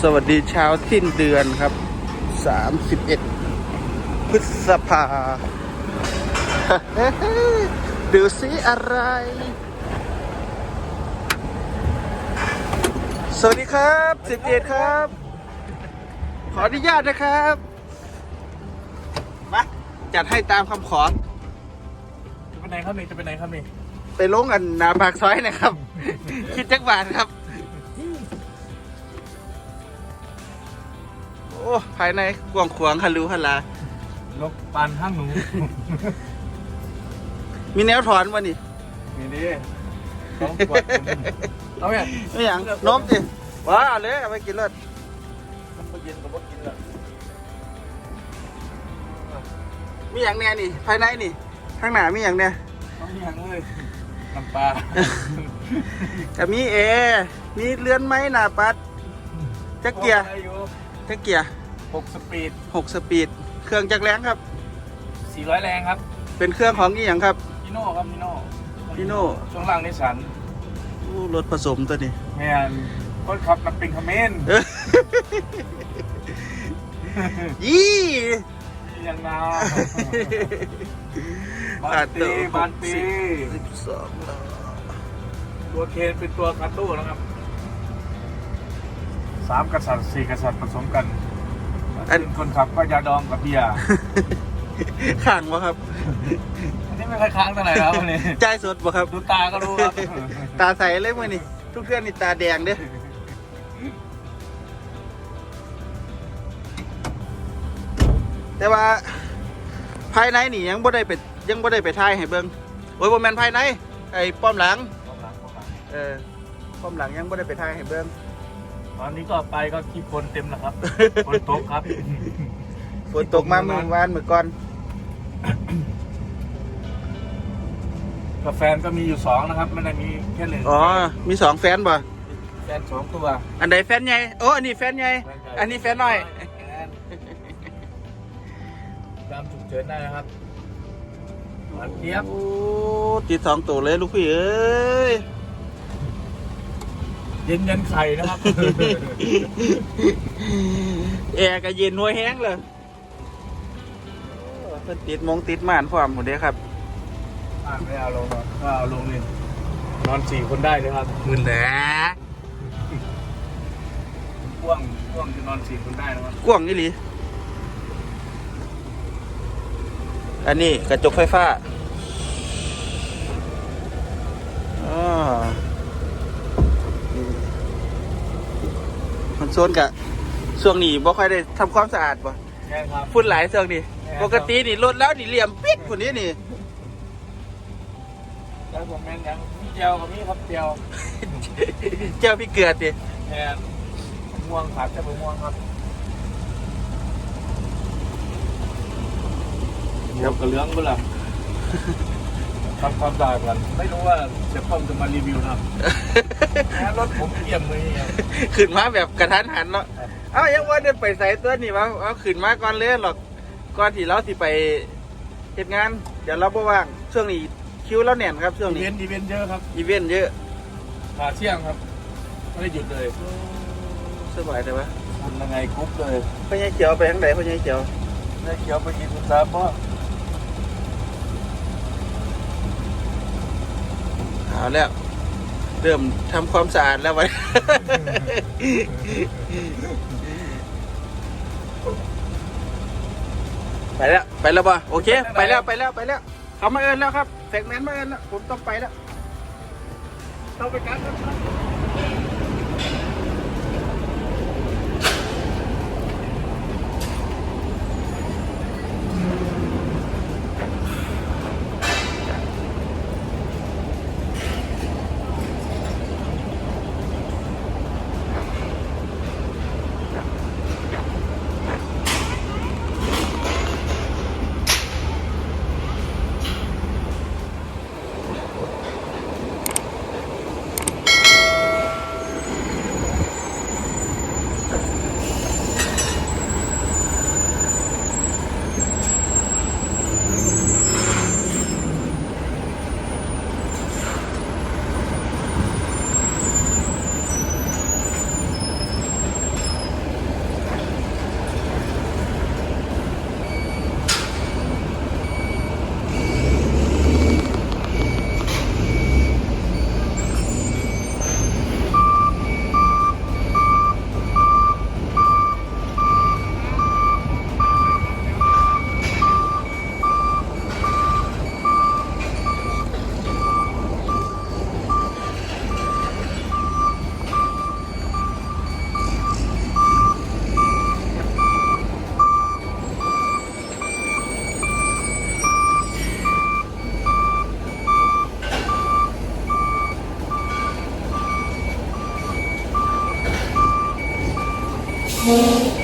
สวัสดีเช้าสิ้นเดือนครับ 31 พฤษภา ดูสิอะไร สวัสดีครับสิบเอ็ดครับ ขออนุญาตนะครับมาจัดให้ตามคำขอ จะไปไหนครับนี่จะไปไหนครับนี่ไปลงกันหนาปากซอยนะครับ คิดจักบาทครับ อ้ภายในกว้างขวางฮัลลูฮัลลาลกปานห้างหนู มีแนวถอนวะนี่นี่ดิต้องปวดเอาเนี่ยไม่อย่างโน้มสิว้าเอาเลยเอาไปกินเลยมันเย็นกับว่ากินละมีอย่างแน่นี่ ภายในนี่ข้างหน้ามีอย่างแน่ต้องมีหางเลยน้ำปลากับมีเอ มีเลื่อนไม้หน้าปัดจักเกียร์ อายุจักเกียร์หกสปีดหกสปีด เครื่องจักรแรงครับสี่ร้อยแรงครับเป็นเครื่องของนี่อย่างครับพี่โน่ครับพี่โน่พี่โน่ ช่วงล่างนิสสันอู้รถผสมตัวนี้ แมนคนขับนับเป็นคอมเมนต์เอ้ย ยี่ยังนาบานตีบานตี สิบสองล้อตัวเคนเป็นตัวคัตตู้นะครับ สามกษัตริย์สี่กษัตริย์ผสมกันอัน คนขับก็ยาดองกับเบียร์ข้างวะครับอันนี้ไม่ค่อยค้างเท่าไหร่แล้วอันนี้ใจายสดบ่ครับ ดูตาก็รู้ครับตาใสเลยมื่อนี่ทุกเพื่อนนี่ตาแดงเด้อแต่ว่า ภายในนี่ยังบ่ได้ไปยังบ่ได้ไปถ่ายให้เบิ่งโอ้ยบ่แม่นภายในไอ้ป้อมหลัง เออป้อมหลังยังบ่ได้ไปถ่ายให้เบิ่ง ตอนนี้ก็ไปก็ขี้คนเต็มแล้วครับ คนตกครับ ฝนตกมาเมื่อวานเมื่อก่อนกาแฟนก็มีอยู่สองนะครับไม่ได้มีแค่หนึ่งอ๋อมีสองแฟนบ่แฟนสองตัวอันใดแฟนใหญ่โอ้อันนี้แฟนใหญ่อันนี้แฟนน้อยตามฉุกเฉินได้นะครับหวานเทียบโอ้ติดสองตัวเลยลูกพี่เอ้ย เย็นยันไข่นะครับ แอร์ก็เย็นหัวแห้งเลยโอ้เพิ่นติดมงติดม่านพร้อมหมดเด้ครับอะไม่เอาลงครับถ้าเอาลงนี่นอนสี่คนได้เลยครับมื่นแหละพ่วงพ่วงจะนอนสี่คนได้นะครับกว้างนี่หลีอันนี้กระจกไฟฟ้าอ๋อ มันโซนกะช่วงนี้บ่ค่อยได้ทำความสะอาดบ่ใช่ครับ ฝุ่นหลายช่วงนี้ปกตินี่รถแล้วนี่เหลี่ยมปิดคนนี้นี่ แล้วผมแม่นยังมีเจียวกับมีครับเจียวเจ้าพี่เกลือติแทนมะม่วงผัดแต่มะม่วงครับเดี๋ยวกับเหลื้องเปล่า ทำความสะอาดกันไม่รู้ว่าเชฟป้อมจะมารีวิวนะครับแหมรถผมเยี่ยมเลยครับขึ้นมาแบบกระทันหันเนาะครับเอ้ายังว่าเดินไปใส่ตัวนี่วะเอาขึ้นมาก่อนเลยหรอกก่อนที่เราสิไปเหตุงาน เดี๋ยวเราบ่ว่างช่วงนี้คิวเราแน่นครับช่วงอีนี้เวนต์อีเวนต์เยอะครับอีเวนต์เยอะขาเที่ยงครับไม่ได้หยุดเลยสบายแต่ว่าคุณยังไงกรุ๊ปเลยพ่อใหญ่เขียวไปทางไหนพ่อใหญ่เขียว ได้เขียวไปกินคุณตาเพราะ เอาแล้ว เริ่มทำความสะอาดแล้ววะไปแล้ว ไปแล้วป่ะโอเค ไปแล้วไปแล้วไปแล้ว เขามาเอินแล้วครับแฟกแมนมาเอินแล้ว ผมต้องไปแล้ว ต้องไปกันครับ เ